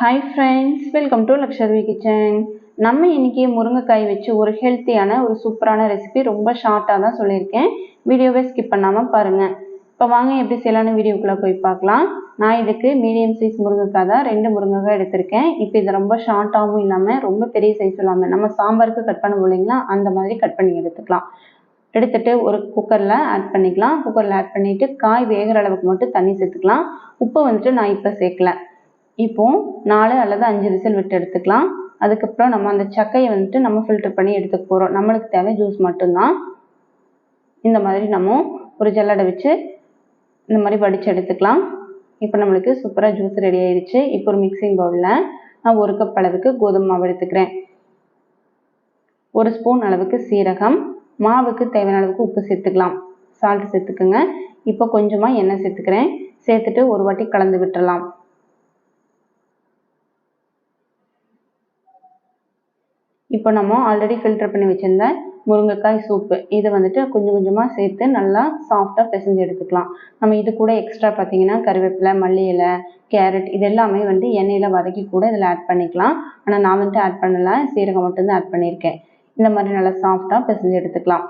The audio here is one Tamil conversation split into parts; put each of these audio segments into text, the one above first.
Hi friends welcome to Lakshvi kitchen நம்ம இன்றைக்கி முருங்கைக்காய் வச்சு ஒரு ஹெல்த்தியான ஒரு சூப்பரான ரெசிபி ரொம்ப ஷார்ட்டாக தான் சொல்லியிருக்கேன். வீடியோவை ஸ்கிப் பண்ணாமல் பாருங்கள் இப்போ வாங்க எப்படி செய்யலான்னு வீடியோக்குள்ளே போய் பார்க்கலாம். நான் இதுக்கு மீடியம் சைஸ் முருங்கைக்காய் தான் ரெண்டு முருங்கைக்காய் எடுத்திருக்கேன். இப்போ இது ரொம்ப ஷார்ட்டாகவும் இல்லாமல் ரொம்ப பெரிய சைஸ் இல்லாமல் நம்ம சாம்பாருக்கு கட் பண்ண இல்லைங்களா? அந்த மாதிரி கட் பண்ணி எடுத்துக்கலாம். எடுத்துட்டு ஒரு குக்கரில் ஆட் பண்ணிக்கலாம். குக்கரில் ஆட் பண்ணிவிட்டு காய் வேகிற அளவுக்கு மட்டும் தண்ணி சேர்த்துக்கலாம். உப்பை வந்துட்டு நான் இப்போ சேர்க்கல. இப்போ நாலு அல்லது அஞ்சு விசில் விட்டு எடுத்துக்கலாம். அதுக்கப்புறம் நம்ம அந்த சக்கையை வந்துட்டு நம்ம ஃபில்டர் பண்ணி எடுத்துக்க போகிறோம் நம்மளுக்கு தேவை ஜூஸ் மட்டும்தான். இந்த மாதிரி நம்ம ஒரு ஜல்லடை வச்சு இந்த மாதிரி வடித்து எடுத்துக்கலாம். இப்போ நம்மளுக்கு சூப்பராக ஜூஸ் ரெடி ஆயிடுச்சு இப்போ ஒரு மிக்சிங் பவுலில் நான் ஒரு கப் அளவுக்கு கோதுமை மாவு எடுத்துக்கிறேன். ஒரு ஸ்பூன் அளவுக்கு சீரகம். மாவுக்கு தேவையான அளவுக்கு உப்பு சேர்த்துக்கலாம். சால்ட் சேர்த்துக்குங்க. இப்போ கொஞ்சமாக எண்ணெய் சேர்த்துக்கிறேன். சேர்த்துட்டு ஒரு வாட்டி கலந்து விட்டுறலாம். இப்போ நம்ம ஆல்ரெடி ஃபில்டர் பண்ணி வச்சுருந்த முருங்கைக்காய் சூப்பு. இதை வந்துட்டு கொஞ்சம் கொஞ்சமாக சேர்த்து நல்லா சாஃப்டாக பிசைஞ்சு எடுத்துக்கலாம். நம்ம இது கூட எக்ஸ்ட்ரா பார்த்தீங்கன்னா கருவேப்பிலை மல்லி இலை கேரட் இது எல்லாமே வந்து எண்ணெயில் வதக்கி கூட இதில் ஆட் பண்ணிக்கலாம். ஆனால் நான் வந்துட்டு ஆட் பண்ணலை சீரகம் மட்டும்தான் ஆட் பண்ணியிருக்கேன். இந்த மாதிரி நல்லா சாஃப்டாக பிசைஞ்சு எடுத்துக்கலாம்.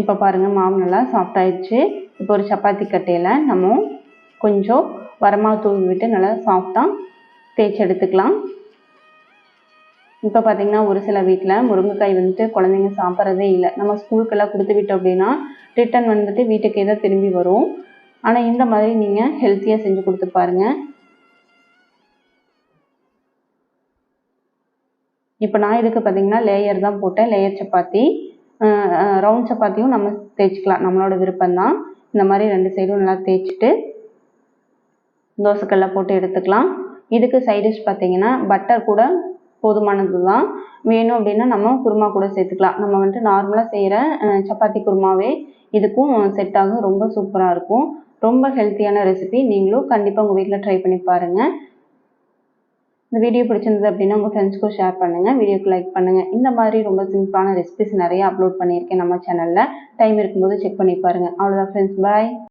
இப்போ பாருங்கள் மாவு நல்லா சாஃப்ட் ஆயிடுச்சு. இப்போ ஒரு சப்பாத்தி கட்டையில் நம்ம கொஞ்சம் வரமாக தூவி விட்டு நல்லா சாஃப்டாக தேய்ச்சி எடுத்துக்கலாம். இப்போ பார்த்திங்கன்னா ஒரு சில வீட்டில் முருங்கைக்காய் வந்துட்டு குழந்தைங்க சாப்பிட்றதே இல்லை. நம்ம ஸ்கூலுக்கெல்லாம் கொடுத்து விட்டோம் அப்படின்னா ரிட்டன் வந்துட்டு வீட்டுக்கே தான் திரும்பி வரும். ஆனால் இந்த மாதிரி நீங்கள் ஹெல்த்தியாக செஞ்சு கொடுத்து பாருங்கள் இப்போ நான் இதுக்கு பார்த்தீங்கன்னா லேயர் தான் போட்டேன். லேயர் சப்பாத்தி. ரவுண்ட் சப்பாத்தியும் நம்ம தேய்ச்சிக்கலாம். நம்மளோட விருப்பம்தான். இந்த மாதிரி ரெண்டு சைடும் நல்லா தேய்ச்சிட்டு தோசைக்கல்ல போட்டு எடுத்துக்கலாம். இதுக்கு சைடிஷ் பார்த்தீங்கன்னா பட்டர் கூட போதுமானது தான் வேணும் அப்படின்னா நம்ம குருமா கூட சேர்த்துக்கலாம். நம்ம வந்துட்டு நார்மலாக செய்கிற சப்பாத்தி குருமாவே இதுக்கும் செட் ஆகும் ரொம்ப சூப்பராக இருக்கும். ரொம்ப ஹெல்த்தியான ரெசிபி நீங்களும் கண்டிப்பாக உங்கள் வீட்டில் ட்ரை பண்ணி பாருங்கள் இந்த வீடியோ பிடிச்சிருந்தது அப்படின்னா உங்கள் ஃப்ரெண்ட்ஸ்க்கும் ஷேர் பண்ணுங்கள் வீடியோக்கு லைக் பண்ணுங்கள் இந்த மாதிரி ரொம்ப சிம்பிளான ரெசிபிஸ் நிறைய அப்லோட் பண்ணியிருக்கேன் நம்ம சேனலில் டைம் இருக்கும்போது செக் பண்ணி பாருங்கள் அவ்வளோதான் ஃப்ரெண்ட்ஸ் பாய்